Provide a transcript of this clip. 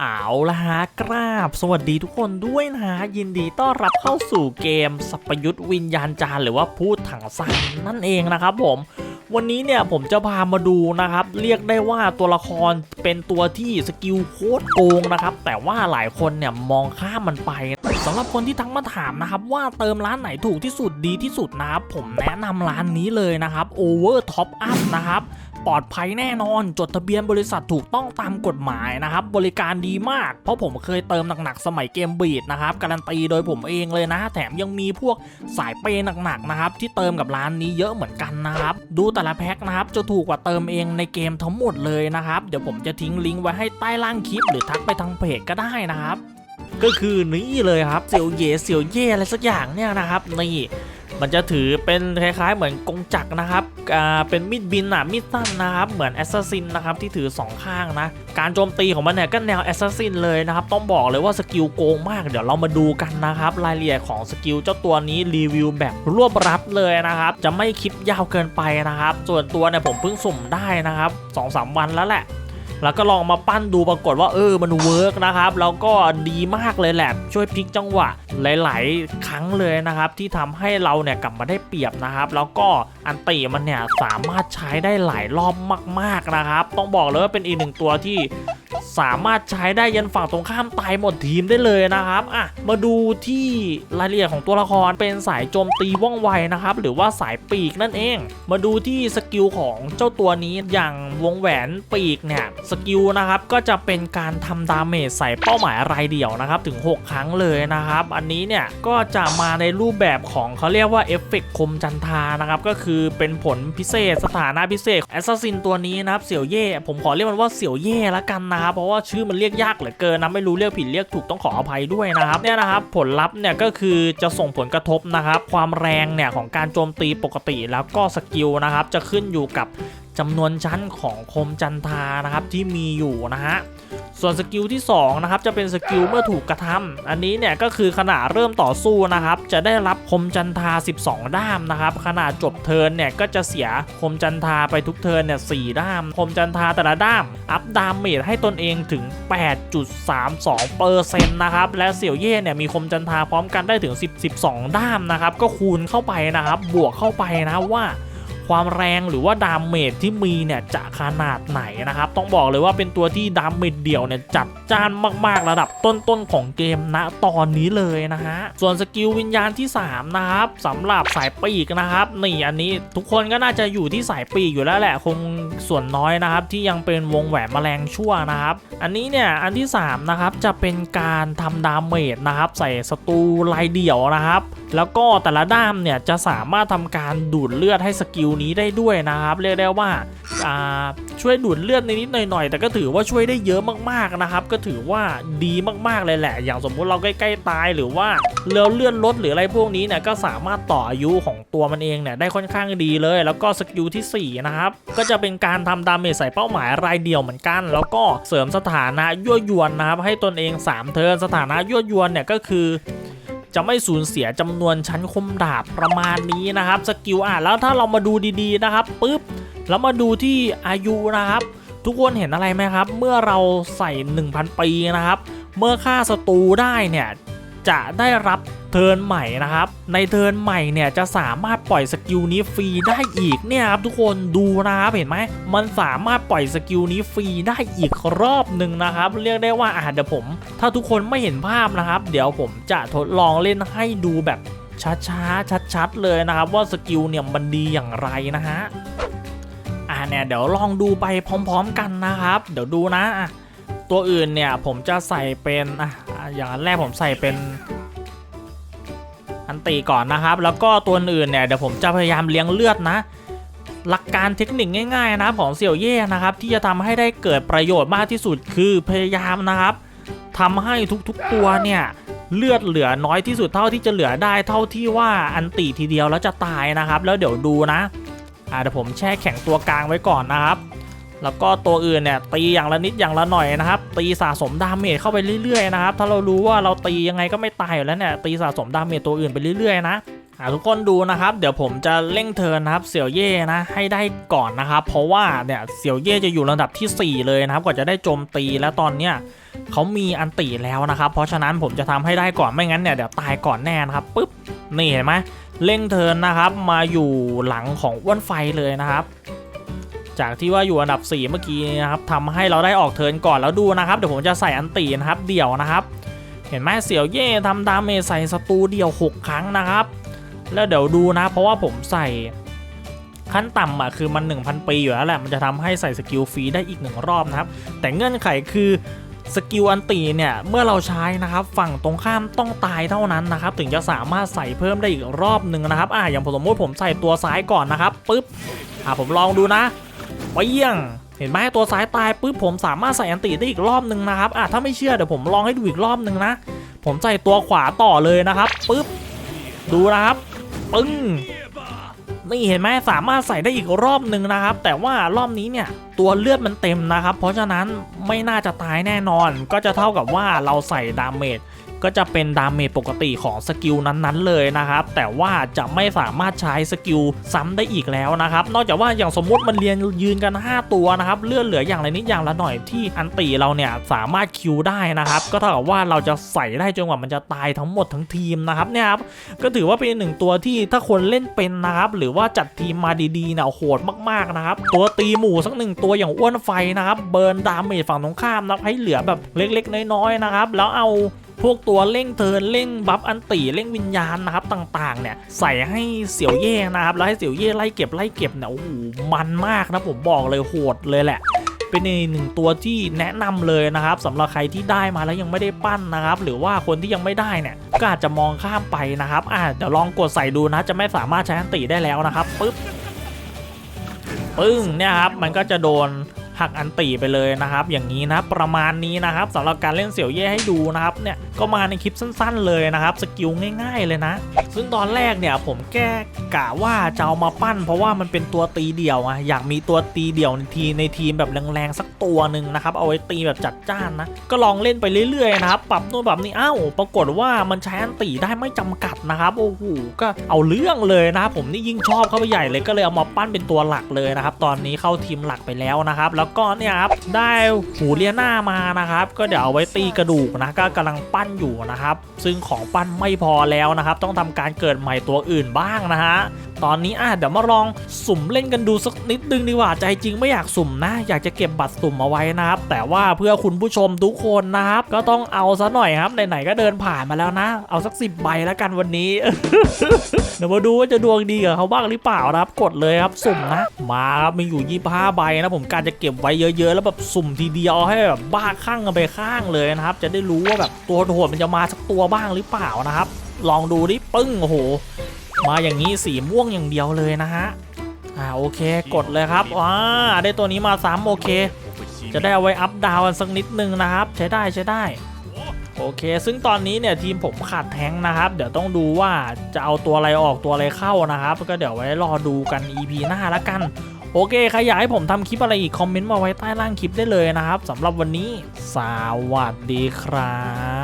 เอาละฮะกราบ สวัสดีทุกคนด้วยนะฮะยินดีต้อนรับเข้าสู่เกมสัพยุทธวิญญาณจารหรือว่าพูดถังซานนั่นเองนะครับผมวันนี้เนี่ยผมจะพามาดูนะครับ เรียกได้ว่าตัวละครเป็นตัวที่สกิลโคตรโกงนะครับ แต่ว่าหลายคนเนี่ยมองข้ามมันไปสำหรับคนที่ทักมาถามนะครับ ว่าเติมร้านไหนถูกที่สุดดีที่สุดนะครับผมแนะนำร้านนี้เลยนะครับ Over Top Up นะครับ ปลอดภัยแน่นอน จดทะเบียนบริษัทถูกต้องตามกฎหมายนะครับ บริการดีมาก เพราะผมเคยเติมหนักๆ สมัยเกมบีดนะครับ การันตีโดยผมเองเลยนะ แถมยังมีพวกสายเปย์หนักๆนะครับ ที่เติมกับร้านนี้เยอะเหมือนกันนะครับ ดูแต่ละแพ็คนะครับ จะถูกกว่าเติมเองในเกมทั้งหมดเลยนะครับ เดี๋ยวผมจะทิ้งลิงก์ไว้ให้ใต้ล่างคลิป หรือทักไปทางเพจก็ได้นะครับ ก็คือนี่เลยครับเสียวเย่เสียวเย่อะไรสักอย่างเนี่ยนะครับนี่ มันจะถือเป็นคล้าย ๆ เหมือนกงจักรนะครับอ่าเป็นมีดบินอะมีดสั้นนะครับเหมือนแอสซัสซินนะครับที่ถือ 2 ข้างนะการโจมตีของมันเนี่ยก็แนวแอสซัสซินเลยนะครับต้องบอกเลยว่าสกิลโกงมากเดี๋ยวเรามาดูกันนะครับรายละเอียดของสกิลเจ้าตัวนี้รีวิวแบบรวบรัดเลยนะครับจะไม่คลิปยาวเกินไปนะครับ ส่วนตัวเนี่ยผมเพิ่งสุ่มได้นะครับ2-3วันแล้วแหละ แล้วก็ลองมาปั้นดูปรากฏว่าเออมันเวิร์กนะครับแล้วก็ดีมากเลยแหละช่วยพลิกจังหวะหลาย ๆ ครั้งเลยนะครับ ที่ทำให้เราเนี่ยกลับมาได้เปรียบนะครับ แล้วก็อันตีมันเนี่ยสามารถใช้ได้หลายรอบมาก ๆนะครับ ต้องบอกเลยว่าเป็นอีกหนึ่งตัวที่ สามารถใช้ได้ยันฝั่งตรงข้ามตายหมดทีมได้เลยนะครับอะมาดูที่รายละเอียดของตัวละครเป็นสายโจมตีว่องไวนะครับหรือว่าสายปีกนั่นเอง มาดูที่สกิลของเจ้าตัวนี้อย่างวงแหวนปีกเนี่ยสกิลนะครับก็จะเป็นการทำดาเมจใส่เป้าหมายรายเดี่ยวนะครับถึง 6 ครั้งเลยนะครับ อันนี้เนี่ยก็จะมาในรูปแบบของเขาเรียกว่าเอฟเฟกต์คมจันทานะครับก็คือเป็นผลพิเศษสถานะพิเศษแอสซัสซินตัวนี้นะครับเสี่ยวเย่ผมขอเรียกมันว่าเสี่ยวเย่ละกันนะครับเพราะะว่าชื่อมันเรียกยากเหลือเกินนะไม่รู้เรียกผิดเรียกถูกต้องขออภัยด้วยนะครับเนี่ยนะครับผลลัพธ์เนี่ยก็คือจะส่งผลกระทบนะครับความแรงเนี่ยของการโจมตีปกติแล้วก็สกิลนะครับจะขึ้นอยู่กับจำนวนชั้นของคมจันทานะครับที่มีอยู่นะฮะ ส่วนสกิลที่2นะครับจะเป็นสกิลเมื่อถูกกระทำอันนี้เนี่ยก็คือขณะเริ่มต่อสู้นะครับจะได้รับคมจันทา 12 ด้ามนะครับขณะจบเทิร์นเนี่ยก็จะเสียคมจันทาไปทุกเทิร์นเนี่ยสด้าม คมจันทาแต่ละด้าม อัพดามเมจให้ตนเองถึง 8.32เปอร์เซ็นต์นะครับและเสี่ยวเย่เนี่ยมีคมจันทาพร้อมกันได้ถึง 10 12 ด้ามนะครับก็คูณเข้าไปนะครับบวกเข้าไปนะว่า ความแรงหรือว่าดาเมจที่มีเนี่ยจะขนาดไหนนะครับ ต้องบอกเลยว่าเป็นตัวที่ดาเมจเดี่ยวเนี่ยจัดจ้านมากๆระดับต้นๆของเกมณตอนนี้เลยนะฮะส่วนสกิลวิญญาณที่ 3 นะครับสำหรับสายปีกนะครับนี่อันนี้ทุกคนก็น่าจะอยู่ที่สายปีกอยู่แล้วแหละคงส่วนน้อยนะครับ ที่ยังเป็นวงแหวนแมลงชั่วนะครับ อันนี้เนี่ยอันที่3นะครับจะเป็นการทำดาเมจนะครับ ใส่ศัตรูรายเดี่ยวนะครับ แล้วก็แต่ละด้ามเนี่ยจะสามารถทำการดูดเลือดให้สกิลนี้ได้ด้วยนะครับเรียกได้ว่าช่วยดูดเลือดนิดๆหน่อยๆ แต่ก็ถือว่าช่วยได้เยอะมากๆนะครับ ก็ถือว่าดีมากๆเลยแหละ อย่างสมมุติเราใกล้ๆตายหรือว่าเลือเลื่อนลดหรืออะไรพวกนี้เนี่ยก็สามารถต่ออายุของตัวมันเองเนี่ยได้ค่อนข้างดีเลย แล้วก็สกิลที่ 4 นะครับ ก็จะเป็นการทำดาเมจใส่เป้าหมายรายเดียวเหมือนกัน แล้วก็เสริมสถานะยั่วยวนนะครับให้ตนเอง 3 เทิร์นสถานะยั่วยวนเนี่ยก็คือ จะไม่สูญเสียจำนวนชั้นคมดาบประมาณนี้นะครับสกิลอะแล้วถ้าเรามาดูดีๆนะครับปุ๊บแล้วมาดูที่อายุนะครับ ทุกคนเห็นอะไรไหมครับ เมื่อเราใส่ 1,000 ปีนะครับ เมื่อฆ่าศัตรูได้เนี่ยจะได้รับ ทิร์นใหม่นะครับ ในเทิร์นใหม่เนี่ยจะสามารถปล่อยสกิลนี้ฟรีได้อีกเนี่ยครับทุกคนดูนะครับเห็นไหมมันสามารถปล่อยสกิลนี้ฟรีได้อีกรอบหนึ่งนะครับ เรียกได้ว่าอะเดี๋ยวผม ถ้าทุกคนไม่เห็นภาพนะครับ เดี๋ยวผมจะทดลองเล่นให้ดูแบบช้าๆชัดๆเลยนะครับ ว่าสกิลเนี่ยมันดีอย่างไรนะฮะอ่าเนี่ยเดี๋ยวลองดูไปพร้อม ๆ กันนะครับ เดี๋ยวดูนะ ตัวอื่นเนี่ยผมจะใส่เป็นอะอย่างแรกผมใส่เป็น อันตีก่อนนะครับ แล้วก็ตัวอื่นเนี่ยเดี๋ยวผมจะพยายามเลี้ยงเลือดนะ หลักการเทคนิคง่าย ๆ นะของเสี่ยวเย่นะครับ ที่จะทำให้ได้เกิดประโยชน์มากที่สุดคือพยายามนะครับทำให้ทุกๆตัวเนี่ยเลือดเหลือน้อยที่สุดเท่าที่จะเหลือได้เท่าที่ว่าอันตีทีเดียวแล้วจะตายนะครับ แล้วเดี๋ยวดูนะอ่าเดี๋ยวผมแช่แข็งตัวกลางไว้ก่อนนะครับ แล้วก็ตัวอื่นเนี่ยตีอย่างละนิดอย่างละหน่อยนะครับ ตีสะสมดาเมจเข้าไปเรื่อยๆนะครับ ถ้าเรารู้ว่าเราตียังไงก็ไม่ตายอยู่แล้วเนี่ยตีสะสมดาเมจตัวอื่นไปเรื่อยๆนะทุกคนดูนะครับ เดี๋ยวผมจะเร่งเทินนะครับเสี่ยวเย่นะให้ได้ก่อนนะครับ เพราะว่าเนี่ยเสี่ยวเย่จะอยู่ระดับทีสี่4 เลยนะครับกว่าจะได้โจมตีแล้วตอนเนี้ยเขามีอันติแล้วนะครับ เพราะฉะนั้นผมจะทำให้ได้ก่อนไม่งั้นเนี่ยเดี๋ยวตายก่อนแน่นะครับปุ๊บนี่เห็นไหมเร่งเทินนะครับ มาอยู่หลังของอ้วนไฟเลยนะครับ จากที่ว่าอยู่อันดับ 4 เมื่อกี้นะครับทำให้เราได้ออกเทิร์นก่อนแล้วดูนะครับเดี๋ยวผมจะใส่อันตีนะครับเดี่ยวนะครับ เห็นไหมเสี่ยวเย่ทำดาเมจใส่ศัตรูเดี่ยว 6 ครั้งนะครับ แล้วเดี๋ยวดูนะ เพราะว่าผมใส่ขั้นต่ำอะคือมัน 1,000 ปีอยู่แล้วแหละมันจะทำให้ใส่สกิลฟรีได้อีกหนึ่งรอบนะครับ แต่เงื่อนไขคือสกิลอันตีเนี่ย เมื่อเราใช้นะครับ ฝั่งตรงข้ามต้องตายเท่านั้นนะครับ ถึงจะสามารถใส่เพิ่มได้อีกรอบหนึ่งนะครับ อะอย่างผมสมมติผมใส่ตัวซ้ายก่อนนะครับปุ๊บอะผมลองดูนะ ปเยี่ยง เห็นไหมตัวซ้ายตายปุ๊บผมสามารถใส่อันตีได้อีกรอบหนึ่งนะครับอะถ้าไม่เชื่อเดี๋ยวผมลองให้ดูอีกรอบหนึ่งนะ ผมใส่ตัวขวาต่อเลยนะครับปุ๊บดูนะครับปึ้งนี่เห็นไหมสามารถใส่ได้อีกรอบหนึ่งนะครับ แต่ว่ารอบนี้เนี่ยตัวเลือดมันเต็มนะครับ เพราะฉะนั้นไม่น่าจะตายแน่นอน ก็จะเท่ากับว่าเราใส่ดาเมจ ก็จะเป็นดาเมจปกติของสกิลนั้นๆเลยนะครับ แต่ว่าจะไม่สามารถใช้สกิลซ้ำได้อีกแล้วนะครับ นอกจากว่าอย่างสมมุติมันเรียนยืนกัน 5 ตัวนะครับเลือดเหลืออย่างละนิดอย่างละหน่อยที่อันตีเราเนี่ยสามารถคิวได้นะครับ ก็เท่ากับว่าเราจะใส่ได้จนกว่ามันจะตายทั้งหมดทั้งทีมนะครับเนี่ยครับก็ถือว่าเป็นหนึ่งตัวที่ถ้าคนเล่นเป็นนะครับหรือว่าจัดทีมมาดีๆเนี่ยโหดมากๆนะครับตัวตีหมู่สักหนึ่งตัวอย่างอ้วนไฟนะครับเบิร์นดาเมจฝั่งตรงข้ามนะให้เหลือแบบเล็กๆน้อยๆนะครับแล้วเอา วกตัวเร่งเทินเร่งบัฟอันตีเร่งวิญญาณนะครับต่างๆ เนี่ยใส่ให้เสี่ยวเย่นะครับแล้วให้เสี่ยวเย่ไล่เก็บไล่เก็บเนี่ยโอ้โหมันมากนะผมบอกเลยโหดเลยแหละเป็นอีกหนึ่งตัวที่แนะนำเลยนะครับสำหรับใครที่ได้มาแล้วยังไม่ได้ปั้นนะครับ หรือว่าคนที่ยังไม่ได้เนี่ยก็อาจจะมองข้ามไปนะครับอ่าเดี๋ยวลองกดใส่ดูนะ จะไม่สามารถใช้อันติได้แล้วนะครับปึ๊บปึ้งเนี่ยครับมันก็จะโดน หักอันติไปเลยนะครับ อย่างนี้นะประมาณนี้นะครับสำหรับการเล่นเสี่ยวเย่ให้ดูนะครับเนี่ยก็มาในคลิปสั้น ๆ เลยนะครับสกิลง่าย ๆ เลยนะ ซึ่งตอนแรกเนี่ยผมแก้กะว่าจะเอามาปั้น เพราะว่ามันเป็นตัวตีเดี่ยวอะอยากมีตัวตีเดี่ยวในทีในทีมแบบแรงๆสักตัวหนึ่งนะครับเอาไว้ตีแบบจัดจ้านนะก็ลองเล่นไปเรื่อยๆนะครับปรับนู่นปรับนี่อ้าวปรากฏว่ามันใช้อันตีได้ไม่จำกัดนะครับโอ้โหก็เอาเรื่องเลยนะครับผมนี่ยิ่งชอบเข้าไปใหญ่เลยก็เลยเอามาปั้นเป็นตัวหลักเลยนะครับตอนนี้เข้าทีมหลักไปแล้วนะครับแล้วก็เนี่ยครับได้หูเลียหน้ามานะครับ ก็เดี๋ยวเอาไว้ตีกระดูกนะก็กำลังปั้นอยู่นะครับ ซึ่งของปั้นไม่พอแล้วนะครับ ต้องทำการเกิดใหม่ตัวอื่นบ้างนะฮะตอนนี้อะเดี๋ยวมาลองสุ่มเล่นกันดูสักนิดนึงดีกว่าใจจริงไม่อยากสุ่มนะ อยากจะเก็บบัตรสุ่มเอาไว้นะครับ แต่ว่าเพื่อคุณผู้ชมทุกคนนะครับ ก็ต้องเอาซะหน่อยครับไหนๆก็เดินผ่านมาแล้วนะ เอาสักสิบใบแล้วกันวันนี้ เดี๋ยวมาดูว่าจะดวงดีกับเขาบ้างหรือเปล่านะครับ กดเลยครับสุ่มนะ มาครับมีอยู่ 25 ใบนะผมการจะเก็บไว้เยอะๆ แล้วแบบสุ่มทีเดียวให้แบบบ้าข้างกันไปข้างเลยนะครับ จะได้รู้ว่าแบบตัวโหดมันจะมาสักตัวบ้างหรือเปล่านะครับ ลองดูดิปึ้งโอ้โห มาอย่างนี้สีม่วงอย่างเดียวเลยนะฮะอ่าโอเคกดเลยครับว้าได้ตัวนี้มาซ้ำโอเค จะได้เอาไว้อัพดาวน์กันสักนิดนึงนะครับ ใช้ได้ใช้ได้โอเค ซึ่งตอนนี้เนี่ยทีมผมขาดแท้งนะครับ เดี๋ยวต้องดูว่าจะเอาตัวอะไรออกตัวอะไรเข้านะครับ ก็เดี๋ยวไว้รอดูกัน EP หน้าละกัน โอเค ใครอยากให้ผมทำคลิปอะไรอีก คอมเมนต์มาไว้ใต้ล่างคลิปได้เลยนะครับสำหรับวันนี้ สวัสดีครับ